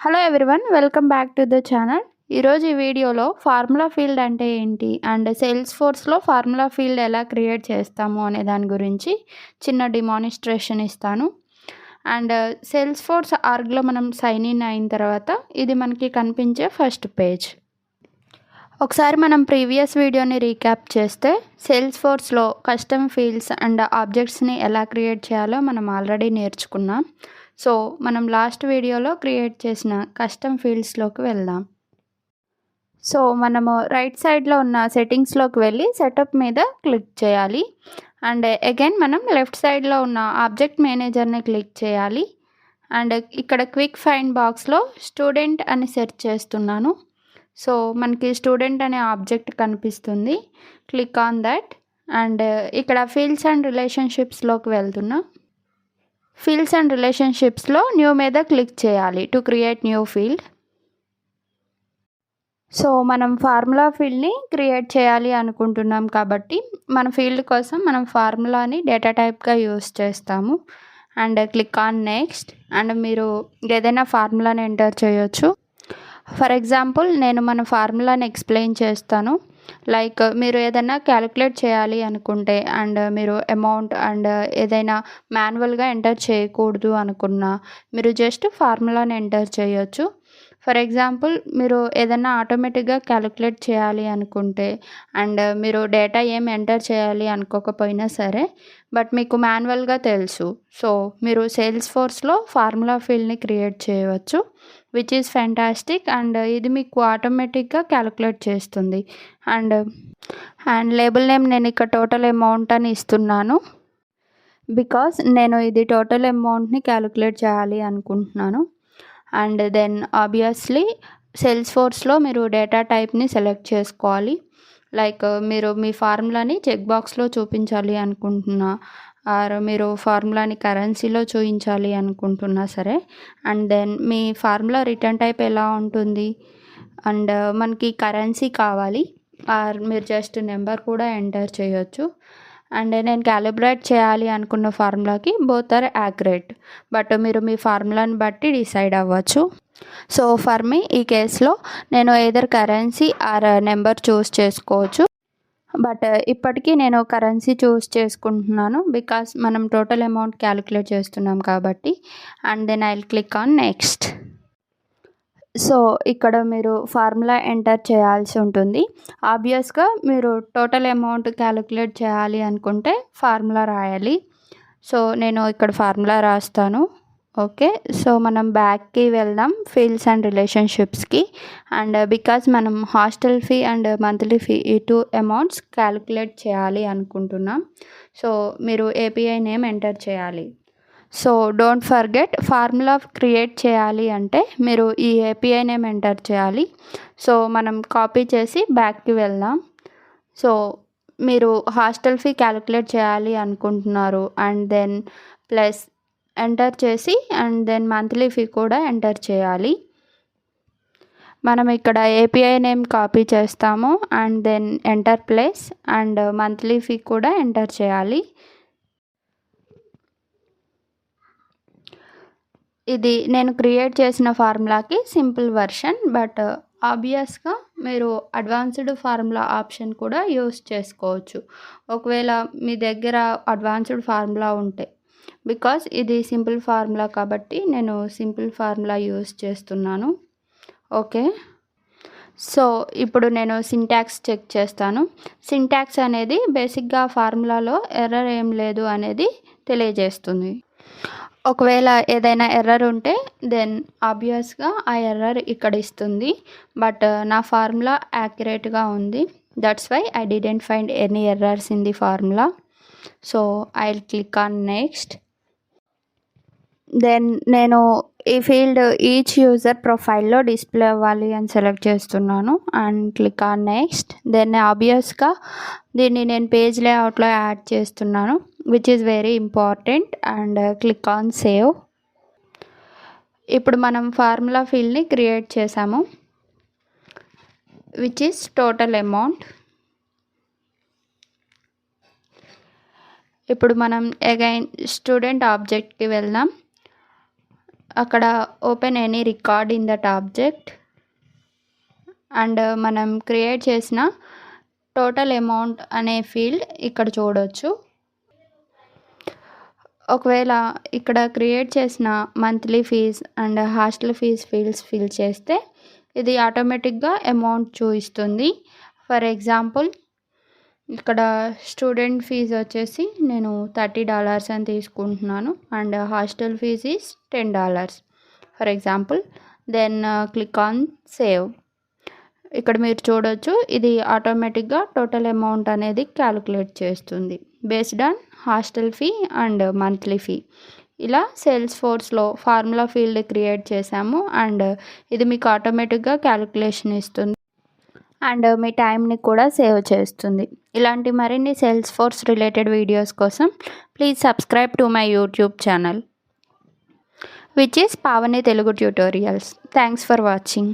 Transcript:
Hello everyone welcome back to the channel ఈరోజు ఈ వీడియోలో ఫార్ములా ఫీల్డ్ అంటే ఏంటి? అండ్ సేల్స్ ఫోర్స్లో ఫార్ములా ఫీల్డ్ ఎలా క్రియేట్ చేస్తాము అనే దాని గురించి చిన్న డిమానిస్ట్రేషన్ ఇస్తాను. అండ్ సేల్స్ ఫోర్స్ ఆర్గ్లో మనం సైన్ ఇన్ అయిన తర్వాత ఇది మనకి కనిపించే ఫస్ట్ పేజ్ ఒకసారి మనం ప్రీవియస్ వీడియోని రీక్యాప్ చేస్తే సేల్స్ ఫోర్స్లో కస్టమ్ ఫీల్డ్స్ అండ్ ఆబ్జెక్ట్స్ని ఎలా క్రియేట్ చేయాలో మనం ఆల్రెడీ నేర్చుకున్నాం. సో మనం లాస్ట్ వీడియోలో క్రియేట్ చేసిన కస్టమ్ ఫీల్డ్స్లోకి వెళ్దాం. సో మనము రైట్ సైడ్లో ఉన్న సెట్టింగ్స్లోకి వెళ్ళి సెటప్ మీద క్లిక్ చేయాలి. అండ్ అగైన్ మనం లెఫ్ట్ సైడ్లో ఉన్న ఆబ్జెక్ట్ మేనేజర్ని క్లిక్ చేయాలి. అండ్ ఇక్కడ క్విక్ ఫైండ్ బాక్స్లో స్టూడెంట్ అని సెర్చ్ చేస్తున్నాను. సో మనకి స్టూడెంట్ అనే ఆబ్జెక్ట్ కనిపిస్తుంది. Click on that. అండ్ ఇక్కడ ఫీల్డ్స్ అండ్ రిలేషన్షిప్స్లోకి వెళ్తున్నా. ఫీల్డ్స్ అండ్ రిలేషన్షిప్స్లో న్యూ మీద క్లిక్ చేయాలి to create new field. So మనం ఫార్ములా ఫీల్డ్ని క్రియేట్ చేయాలి అనుకుంటున్నాం కాబట్టి మన ఫీల్డ్ కోసం మనం ఫార్ములాని డేటా టైప్గా యూస్ చేస్తాము. And click on next. And మీరు ఏదైనా ఫార్ములాని ఎంటర్ చేయొచ్చు. ఫర్ ఎగ్జాంపుల్ నేను మన ఫార్ములాని ఎక్స్ప్లెయిన్ చేస్తాను. లైక్ మీరు ఏదైనా క్యాలిక్యులేట్ చేయాలి అనుకుంటే అండ్ మీరు అమౌంట్ అండ్ ఏదైనా మాన్యువల్గా ఎంటర్ చేయకూడదు అనుకున్నా మీరు జస్ట్ ఫార్ములాని ఎంటర్ చేయొచ్చు. ఫర్ ఎగ్జాంపుల్ మీరు ఏదైనా ఆటోమేటిక్గా క్యాలిక్యులేట్ చేయాలి అనుకుంటే అండ్ మీరు డేటా ఏం ఎంటర్ చేయాలి అనుకోకపోయినా సరే బట్ మీకు మాన్యువల్గా తెలుసు. సో మీరు సేల్స్ ఫోర్స్లో ఫార్ములా ఫీల్డ్ని క్రియేట్ చేయవచ్చు విచ్ ఈస్ ఫ్యాంటాస్టిక్ అండ్ ఇది మీకు ఆటోమేటిక్గా క్యాలిక్యులేట్ చేస్తుంది. అండ్ అండ్ లేబుల్ నేమ్ నేను ఇక్కడ టోటల్ అమౌంట్ అని ఇస్తున్నాను. బికాస్ నేను ఇది టోటల్ అమౌంట్ని క్యాలిక్యులేట్ చేయాలి అనుకుంటున్నాను. అండ్ దెన్ ఆబ్వియస్లీ సెల్స్ ఫోర్స్లో మీరు డేటా టైప్ని సెలెక్ట్ చేసుకోవాలి. లైక్ మీరు మీ ఫార్ములాని చెక్ బాక్స్లో చూపించాలి అనుకుంటున్నా ఆర్ మీరు ఫార్ములాని కరెన్సీలో చూపించాలి అనుకుంటున్నా సరే. అండ్ దెన్ మీ ఫార్ములా రిటర్న్ టైప్ ఎలా ఉంటుంది? అండ్ మనకి కరెన్సీ కావాలి ఆర్ మీరు జస్ట్ నెంబర్ కూడా ఎంటర్ చేయొచ్చు. అండ్ నేను క్యాలిబ్రేట్ చేయాలి అనుకున్న ఫార్ములాకి బోత్ ఆర్ యాక్యురేట్ బట్ మీరు మీ ఫార్ములాని బట్టి డిసైడ్ అవ్వచ్చు. సో ఫర్ మీ ఈ కేసులో నేను either currency or number choose చేసుకోవచ్చు. బట్ ఇప్పటికీ నేను కరెన్సీ చూస్ చేసుకుంటున్నాను బికాస్ మనం టోటల్ అమౌంట్ క్యాలిక్యులేట్ చేస్తున్నాం కాబట్టి. And then I click on next so ఇక్కడ మీరు ఫార్ములా ఎంటర్ చేయాల్సి ఉంటుంది. ఆబ్వియస్గా మీరు టోటల్ అమౌంట్ క్యాలిక్యులేట్ చేయాలి అనుకుంటే ఫార్ములా రాయాలి. సో నేను ఇక్కడ ఫార్ములా రాస్తాను. ఓకే. సో మనం బ్యాక్కి వెళ్దాం ఫీల్డ్స్ అండ్ రిలేషన్షిప్స్కి. అండ్ బికాజ్ మనం hostel fee and monthly fee ఈ టూ అమౌంట్స్ క్యాలిక్యులేట్ చేయాలి అనుకుంటున్నాం. సో మీరు ఏపీఐ నేమ్ ఎంటర్ చేయాలి. So don't forget formula create చేయాలి అంటే మీరు ఈ ఏపీఐ నేమ్ ఎంటర్ చేయాలి. సో మనం కాపీ చేసి బ్యాక్కి వెళ్దాం. సో మీరు హాస్టల్ ఫీ క్యాలిక్యులేట్ చేయాలి అనుకుంటున్నారు అండ్ దెన్ ప్లస్ ఎంటర్ చేసి అండ్ దెన్ మంత్లీ ఫీ కూడా ఎంటర్ చేయాలి. మనం ఇక్కడ ఏపీఐ నేమ్ కాపీ చేస్తాము and then enter place and monthly fee కూడా ఎంటర్ చేయాలి. ఇది నేను క్రియేట్ చేసిన ఫార్ములాకి సింపుల్ వర్షన్ బట్ ఆబ్వియస్గా మీరు అడ్వాన్స్డ్ ఫార్ములా ఆప్షన్ కూడా యూస్ చేసుకోవచ్చు. ఒకవేళ మీ దగ్గర అడ్వాన్స్డ్ ఫార్ములా ఉంటే బికాస్ ఇది సింపుల్ ఫార్ములా కాబట్టి నేను సింపుల్ ఫార్ములా యూస్ చేస్తున్నాను. ఓకే? సో ఇప్పుడు నేను సింటాక్స్ చెక్ చేస్తాను. సింటాక్స్ అనేది బేసిక్గా ఫార్ములాలో ఎర్రర్ ఏం లేదు అనేది తెలియజేస్తుంది. ఒకవేళ ఏదైనా ఎర్రర్ ఉంటే దెన్ ఆబ్వియస్గా ఆ ఎర్రర్ ఇక్కడ ఇస్తుంది. బట్ uh, నా ఫార్ములా యాక్యురేట్గా ఉంది. That's why I didn't find any errors in the formula so I click on next then నేను ఈ ఫీల్డ్ ఈచ్ యూజర్ ప్రొఫైల్లో డిస్ప్లే అవ్వాలి అని సెలెక్ట్ చేస్తున్నాను and click on next then ఆబ్వియస్గా దీన్ని నేను పేజ్ లేఅవుట్లో యాడ్ చేస్తున్నాను. Which is very important and click on save ఇప్పుడు మనం ఫార్ములా ఫీల్డ్ని క్రియేట్ చేసాము విచ్ ఈస్ టోటల్ అమౌంట్ ఇప్పుడు మనం అగైన్ స్టూడెంట్ ఆబ్జెక్ట్కి వెళ్దాం. అక్కడ open any record in that object and మనం క్రియేట్ చేసిన టోటల్ అమౌంట్ అనే ఫీల్డ్ ఇక్కడ చూడొచ్చు. ఒకవేళ ఇక్కడ క్రియేట్ చేసిన monthly fees and hostel fees fields fill చేస్తే ఇది ఆటోమేటిక్గా అమౌంట్ చూపిస్తుంది ఫర్ ఎగ్జాంపుల్ ఇక్కడ స్టూడెంట్ ఫీజు వచ్చేసి నేను థర్టీ డాలర్స్ అని తీసుకుంటున్నాను and hostel fees is ten dollars. For example then click on save. ఇక్కడ మీరు చూడొచ్చు ఇది ఆటోమేటిక్గా టోటల్ అమౌంట్ అనేది క్యాలిక్యులేట్ చేస్తుంది. Based on hostel fee and monthly fee. ఇలా సేల్స్ ఫోర్స్లో ఫార్ములా ఫీల్డ్ క్రియేట్ చేశాము అండ్ ఇది మీకు ఆటోమేటిక్గా క్యాలిక్యులేషన్ ఇస్తుంది. అండ్ మీ టైంని కూడా సేవ్ చేస్తుంది. ఇలాంటి మరిన్ని సేల్స్ ఫోర్స్ రిలేటెడ్ వీడియోస్ కోసం please subscribe to my YouTube channel which is Pavani Telugu tutorials. Thanks for watching.